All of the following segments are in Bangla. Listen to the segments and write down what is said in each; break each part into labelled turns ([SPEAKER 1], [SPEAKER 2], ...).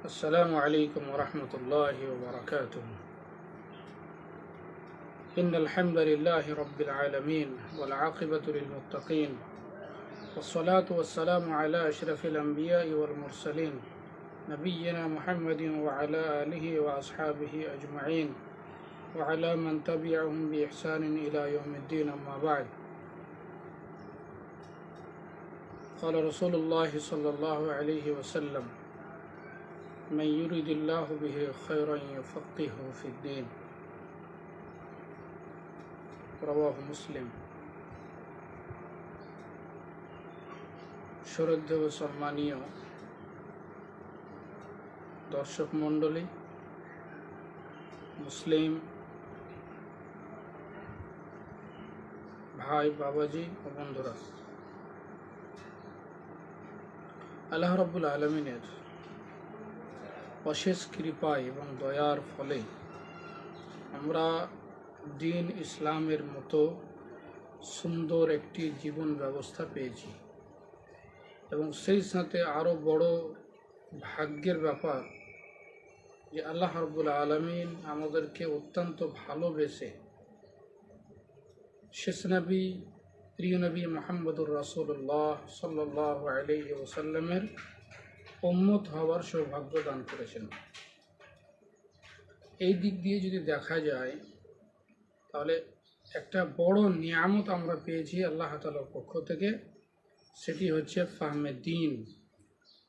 [SPEAKER 1] السلام عليكم ورحمة الله وبركاته. إن الحمد لله رب العالمين والعاقبة للمتقين والصلاة والسلام على أشرف الأنبياء والمرسلين نبينا محمد وعلى آله وأصحابه أجمعين وعلى من تبعهم بإحسان إلى يوم الدين أما بعد. قال رسول الله صلى الله عليه وسلم من يريد الله به خيرا يفقهه في الدين رواه مسلم শ্রদ্ধে ও সম্মানীয় দর্শক মণ্ডলী মুসলিম ভাই বাবাজি ও বন্ধুরা আল্লাহ রব্বুল আলমিনের অশেষ কৃপায় এবং দয়ার ফলে আমরা দিন ইসলামের মতো সুন্দর একটি জীবন ব্যবস্থা পেয়েছি। এবং সেই সাথে আরও বড় ভাগ্যের ব্যাপার যে আল্লাহ রব্বুল আলমিন আমাদেরকে অত্যন্ত ভালোবেসে শেষ নবী, প্রিয় নবী মোহাম্মদুর রাসুল্লাহ সাল্লাহ আলি ওসাল্লামের উম্মত হওয়ার সৌভাগ্য দান করেছেন। এই দিক দিয়ে যদি দেখা যায়, তাহলে একটা বড় নিয়ামত আমরা পেয়েছি আল্লাহ তালার পক্ষ থেকে। সেটি হচ্ছে ফাহমে দিন।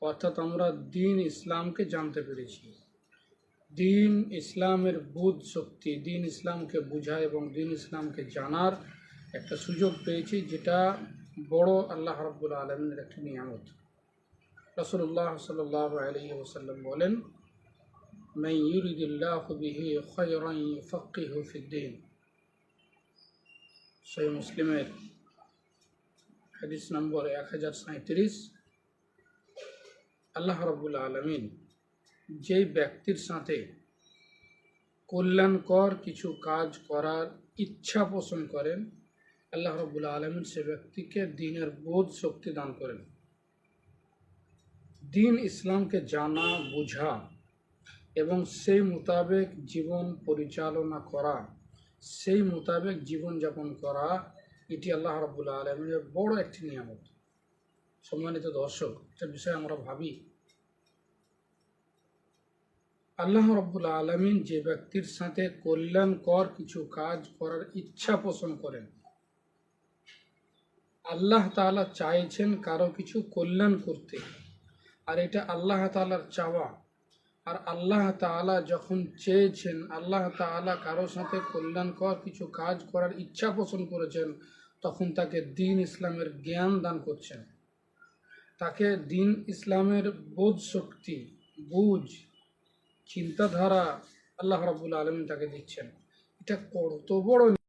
[SPEAKER 1] অর্থাৎ আমরা দিন ইসলামকে জানতে পেরেছি। দিন ইসলামের বুধ শক্তি, দিন ইসলামকে বোঝা এবং দিন ইসলামকে জানার একটা সুযোগ পেয়েছি, যেটা বড় আল্লাহ রব্বুল আলমের একটি নিয়ামত। রসুল্লাহ সাল্লাহ আলী ওসাল্লাম বলেন মাই ইউরিদুল্লাহ বিহি খয়রান ফকিহু ফিদ্দিন সেই মুসলিমের হাদিস নম্বর এক হাজার সাঁত্রিশ আল্লাহ রব্বুল আলমিন যেই ব্যক্তির সাথে কল্যাণকর কিছু কাজ করার ইচ্ছা পোষণ করেন, আল্লাহ রব্বুল আলমিন সে ব্যক্তিকে দিনের বোধ শক্তি দান করেন। দিন ইসলামকে জানা, বোঝা এবং সেই মোতাবেক জীবন পরিচালনা করা, সেই মোতাবেক জীবনযাপন করা, এটি আল্লাহ রব্বুল্লা আলমিনের বড় একটি নিয়ামত। সম্মানিত দর্শক, একটা বিষয়ে আমরা ভাবি। আল্লাহ রব্বুল্লা আলমিন যে ব্যক্তির সাথে কল্যাণকর কিছু কাজ করার ইচ্ছা পোষণ করেন, আল্লাহ তাআলা চাইছেন কারও কিছু কল্যাণ করতে। আর এটা আল্লাহ তাআলার চাওয়া। আর আল্লাহ তাআলা যখন চেয়েছেন, আল্লাহ তাআলা কারও সাথে কল্যাণকর কিছু কাজ করার ইচ্ছা পোষণ করেছেন, তখন তাকে দিন ইসলামের জ্ঞান দান করছেন। তাকে দিন ইসলামের বোধ শক্তি, বুঝ, চিন্তাধারা আল্লাহ রাবুল আলমিন তাকে দিচ্ছেন। এটা কত বড়